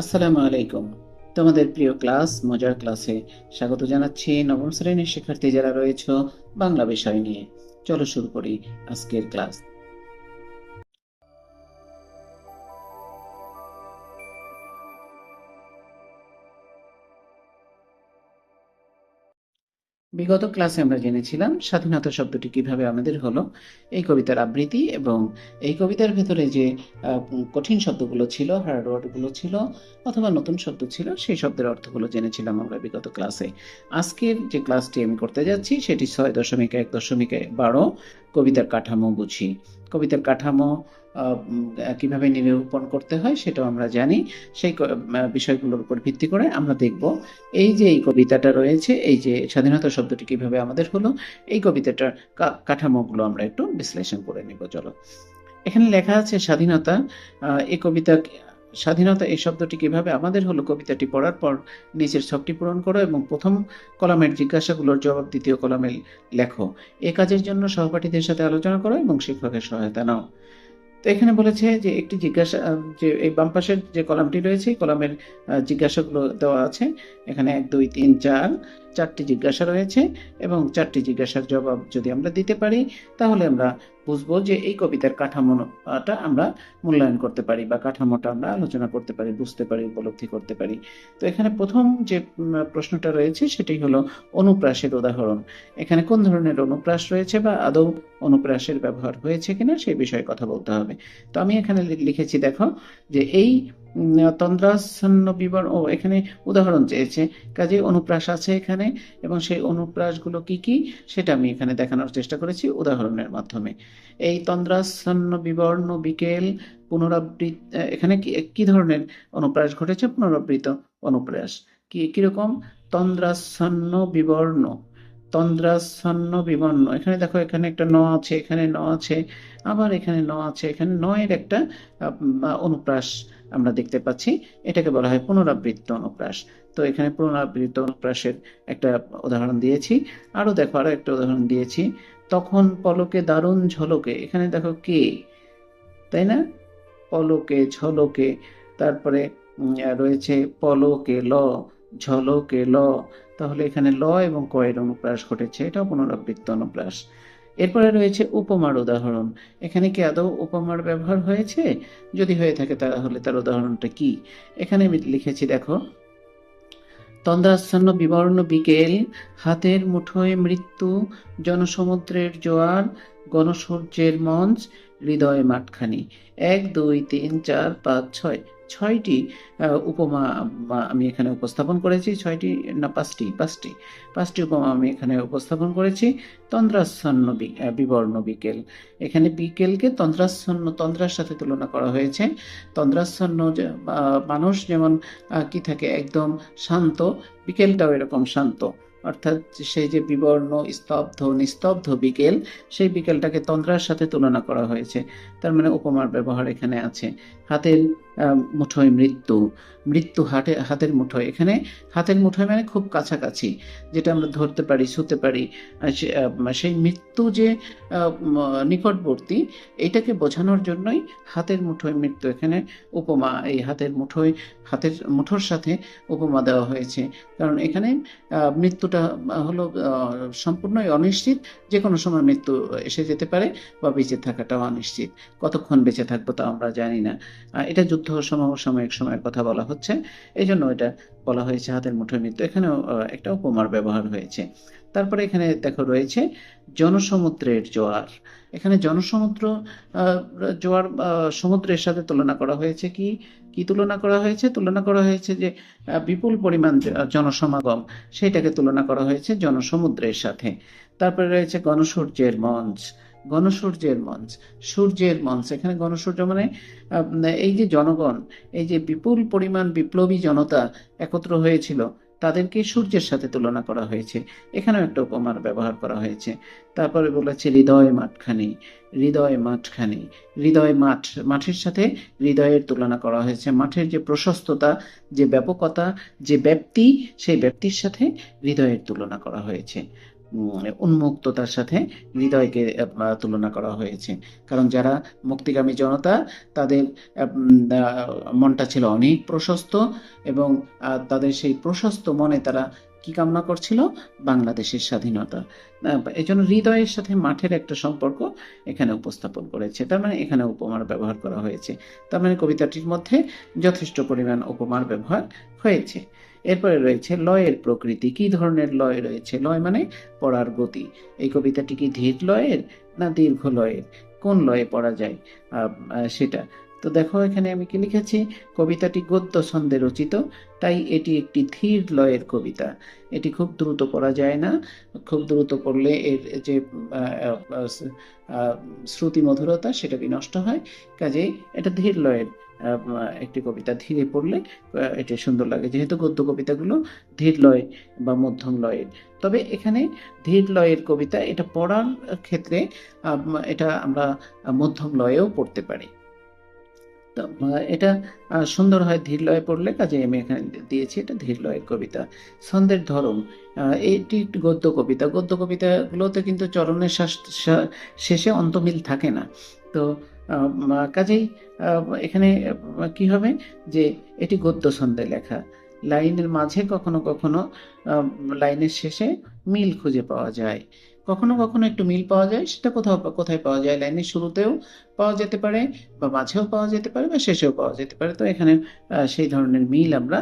আসসালামু আলাইকুম। তোমাদের প্রিয় ক্লাস, মজার ক্লাসে স্বাগত জানাচ্ছি নবম শ্রেণির শিক্ষার্থী যারা রয়েছে বাংলা বিষয় নিয়ে। চলো শুরু করি আজকের ক্লাস। বিগত ক্লাসে আমরা জেনেছিলাম স্বাধীনতা শব্দটি কীভাবে আমাদের হলো। এই কবিতার আবৃত্তি এবং এই কবিতার ভেতরে যে কঠিন শব্দগুলো ছিল হার্ড ওয়ার্ডগুলো ছিল অথবা নতুন শব্দ ছিল, সেই শব্দের অর্থগুলো জেনেছিলাম আমরা বিগত ক্লাসে। আজকের যে ক্লাসটি আমি করতে যাচ্ছি, সেটি ছয় দশমিক এক দশমিক বারো কবিতার কাঠামো বুঝি। কবিতার কাঠামো কীভাবে নিরূপণ করতে হয় সেটাও আমরা জানি। সেই বিষয়গুলোর উপর ভিত্তি করে আমরা দেখব। এই যে এই কবিতাটা রয়েছে, এই যে স্বাধীনতা শব্দটি কীভাবে আমাদের হলো, এই কবিতাটার কাঠামোগুলো আমরা একটু বিশ্লেষণ করে নিব, চলো। এখানে লেখা আছে স্বাধীনতা এই কবিতা স্বাধীনতা এই শব্দটি কীভাবে আমাদের হলো কবিতাটি পড়ার পর নিচের ছকটি পূরণ করো এবং প্রথম কলামের জিজ্ঞাসাগুলোর জবাব দ্বিতীয় কলামে লেখো। এ কাজের জন্য সহপাঠীদের সাথে আলোচনা করো এবং শিক্ষকের সহায়তা নাও। তো এখানে বলেছে যে একটি জিজ্ঞাসা, যে এই বাম পাশের যে কলামটি রয়েছে কলামের জিজ্ঞাসাগুলো দেওয়া আছে। এখানে এক, দুই, তিন, চার, চারটি জিজ্ঞাসা রয়েছে এবং চারটি জিজ্ঞাসার জবাব যদি আমরা দিতে পারি, তাহলে আমরা বুঝব যে এই কবিতার কাঠামোটা আমরা মূল্যায়ন করতে পারি বা কাঠামোটা আমরা আলোচনা করতে পারি, বুঝতে পারি, উপলব্ধি করতে পারি। তো এখানে প্রথম যে প্রশ্নটা রয়েছে সেটি হলো অনুপ্রাসের উদাহরণ। এখানে কোন ধরনের অনুপ্রাস রয়েছে বা আদৌ অনুপ্রাসের ব্যবহার হয়েছে কিনা সেই বিষয়ে কথা বলতে হবে। তো আমি এখানে লিখেছি, দেখো, যে এই তন্দ্রাচ্ছন্ন বিবরণ, ও এখানে উদাহরণ চেয়েছে। কাজে অনুপ্রাস আছে এখানে, এবং সেই অনুপ্রাসগুলো কি কি? সেটা আমি এখানে দেখানোর চেষ্টা করেছি উদাহরণের মাধ্যমে। এই তন্দ্রাচ্ছন্ন বিবর্ণ বিকেল পুনরাবৃত, এখানে কি ধরনের অনুপ্রাস ঘটেছে? পুনরাবৃত অনুপ্রাস। কি, কীরকম? তন্দ্রাচ্ছন্ন বিবর্ণ। তন্দ্রাচ্ছন্ন বিবর্ণ। এখানে দেখো, এখানে একটা ন আছে, এখানে ন আছে, আবার এখানে ন আছে, এখানে নয়ের একটা অনুপ্রাস। আমরা দেখতে পাচ্ছি, এটাকে বলা হয় পুনরাবৃত্ত অনুপ্রাস। তো এখানে পুনরাবৃত্ত অনুপ্রাসের একটা উদাহরণ দিয়েছি। আরও দেখো আরও একটা উদাহরণ দিয়েছি। তখন পলকে দারুণ ঝলকে, এখানে দেখো কে, তাই না? পলকে ঝলকে, তারপরে রয়েছে পলকে ল, ঝলকে ল। তাহলে এখানে ল এবং কয়ের অনুপ্রাস ঘটেছে, এটাও পুনরাবৃত্ত অনুপ্রাস। এরপরে রয়েছে উপমার উদাহরণ। এখানে কি আদৌ উপমার ব্যবহার হয়েছে? যদি হয়ে থাকে তাহলে তার উদাহরণটা কি? এখানে আমি লিখেছি, দেখো। তন্দ্রাচ্ছন্ন বিবর্ণ বিকেল, হাতের মুঠোয় মৃত্যু, জনসমুদ্রের জোয়ার, গণসূর্যের মঞ্চ হৃদয় মাঠখানি। এক দুই তিন চার পাঁচ ছয়। ছয়টি উপমা আমি এখানে উপস্থাপন করেছি। ছয়টি না পাঁচটি পাঁচটি। পাঁচটি উপমা আমি এখানে উপস্থাপন করেছি। তন্দ্রাচ্ছন্ন বিবর্ণ বিকেল। এখানে বিকেলকে তন্দ্রাচ্ছন্ন তন্দ্রার সাথে তুলনা করা হয়েছে। তন্দ্রাচ্ছন্ন যে, মানুষ যেমন কি থাকে? একদম শান্ত। বিকেলটাও এরকম শান্ত। অর্থাৎ সেই যে বিবর্ণ স্তব্ধ নিস্তব্ধ বিকেল সেই বিকেলটাকে তন্দ্রার সাথে তুলনা করা হয়েছে। তার মানে উপমার ব্যবহার এখানে আছে। হাতের মুঠোয় মৃত্যু। মৃত্যু হাটে হাতের মুঠোয়। এখানে হাতের মুঠোয় মানে খুব কাছাকাছি যেটা আমরা ধরতে পারি শুতে পারি। সেই মৃত্যু যে নিকটবর্তী এটাকে বোঝানোর জন্যই হাতের মুঠোয় মৃত্যু এখানে উপমা এই হাতের মুঠোয় হাতের মুঠোর সাথে উপমা দেওয়া হয়েছে। কারণ এখানে আহ, মৃত্যুটা হলো সম্পূর্ণই অনিশ্চিত। যে কোনো সময় মৃত্যু এসে যেতে পারে বা বেঁচে থাকাটাও অনিশ্চিত। কতক্ষণ বেঁচে থাকব তা আমরা জানি না। এটা যুদ্ধ সমসাময়িক সময়ের কথা বলা হচ্ছে। এই জন্য এটা বলা হয়েছে হাতের মুঠোয় মৃত্যু। এখানেও একটা উপমার ব্যবহার হয়েছে। তারপরে এখানে দেখো রয়েছে জনসমুদ্রের জোয়ার। এখানে জনসমুদ্র জোয়ার সমুদ্রের সাথে তুলনা করা হয়েছে কি? কি তুলনা করা হয়েছে? তুলনা করা হয়েছে যে বিপুল পরিমাণ জনসমাগম সেটাকে তুলনা করা হয়েছে জনসমুদ্রের সাথে। তারপরে রয়েছে গণসূর্যের মঞ্চ। গণসূর্যের মঞ্চ। সূর্যের মঞ্চ। এখানে গণসূর্য মানে এই যে জনগণ, এই যে বিপুল পরিমাণ বিপ্লবী জনতা একত্র হয়েছিল তাদেরকে সূর্যের সাথে তুলনা করা হয়েছে। এখানেও একটা উপমার ব্যবহার করা হয়েছে। তারপরে বলেছে, হৃদয় মাঠখানি হৃদয় মাঠখানি, হৃদয় মাঠ, মাঠের সাথে হৃদয়ের তুলনা করা হয়েছে। মাঠের যে প্রশস্ততা, যে ব্যাপকতা, যে ব্যাপ্তি, সেই ব্যাপ্তির সাথে হৃদয়ের তুলনা করা হয়েছে। উন্মুক্ততার সাথে হৃদয়কে তুলনা করা হয়েছে। কারণ যারা মুক্তিগামী জনতা, তাদের মনটা ছিল অনেক প্রশস্ত এবং তাদের সেই প্রশস্ত মনে তারা কি কামনা করছিল? বাংলাদেশের স্বাধীনতা। এই জন্য হৃদয়ের সাথে মাঠের একটা সম্পর্ক এখানে উপস্থাপন করেছে। তার মানে এখানে উপমার ব্যবহার করা হয়েছে। তার মানে কবিতাটির মধ্যে যথেষ্ট পরিমাণ উপমার ব্যবহার হয়েছে। এরপরে রয়েছে লয়ের প্রকৃতি। কি ধরনের লয় রয়েছে? লয় মানে পড়ার গতি। এই কবিতাটি কি ধীর লয়ের না দীর্ঘ লয়ের? কোন লয়ে পড়া যায়? সেটা। তো দেখো, এখানে আমি কি লিখেছি? কবিতাটি গদ্য ছন্দে রচিত, তাই এটি একটি ধীর লয়ের কবিতা। এটি খুব দ্রুত পড়া যায় না। খুব দ্রুত পড়লে এর যে শ্রুতি মধুরতা সেটা বিনষ্ট হয়? কাজেই এটা ধীর লয়ের একটি কবিতা। ধীরে পড়লে এটা সুন্দর লাগে। যেহেতু গদ্য কবিতাগুলো ধীর লয় বা মধ্যম লয়ের। তবে এখানে ধীর লয়ের কবিতা, এটা পড়ার ক্ষেত্রে এটা আমরা মধ্যম লয়েও পড়তে পারি। তো এটা সুন্দর হয় ধীর লয়ে পড়লে, কাজে আমি এখানে দিয়েছি এটা ধীর লয়ের কবিতা। ছন্দের ধরন এটি গদ্য কবিতা। গদ্য কবিতাগুলোতে কিন্তু চরণের শেষে অন্তমিল থাকে না। তো কাজেই এখানে কি হবে? যে এটি গদ্য ছন্দে লেখা। লাইনের মাঝে কখনো কখনো লাইনের শেষে মিল খুঁজে পাওয়া যায়। কখনো কখনো একটু মিল পাওয়া যায়, সেটা কোথাও কোথায় পাওয়া যায় লাইনের শুরুতেও পাওয়া যেতে পারে বা মাঝেও পাওয়া যেতে পারে বা শেষেও পাওয়া যেতে পারে। তো এখানে সেই ধরনের মিল আমরা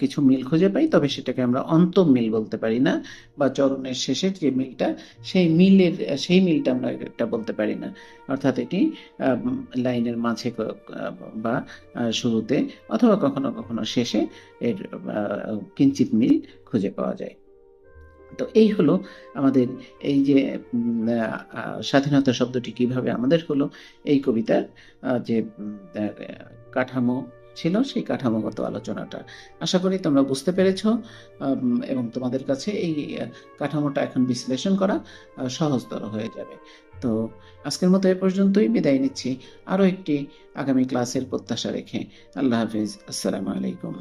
কিছু মিল খুঁজে পাই, তবে সেটাকে আমরা অন্তম মিল বলতে পারি না বা চরণের শেষের যে মিলটা, সেই মিলের, সেই মিলটা আমরা এটা বলতে পারি না। অর্থাৎ এটি লাইনের মাঝে বা শুরুতে অথবা কখনো কখনো শেষে এর কিঞ্চিত মিল খুঁজে পাওয়া যায়। তো এই হলো আমাদের এই যে স্বাধীনতা শব্দটি কীভাবে আমাদের হলো। এই কবিতার যে কাঠামো ছিল সেই কাঠামোগত আলোচনাটা। আশা করি তোমরা বুঝতে পেরেছ এবং তোমাদের কাছে এই কাঠামোটা এখন বিশ্লেষণ করা সহজতর হয়ে যাবে। তো আজকের মতো এ পর্যন্তই। বিদায় নিচ্ছি। আরও একটি আগামী ক্লাসের প্রত্যাশা রেখে। আল্লাহ হাফিজ। আসসালামু আলাইকুম।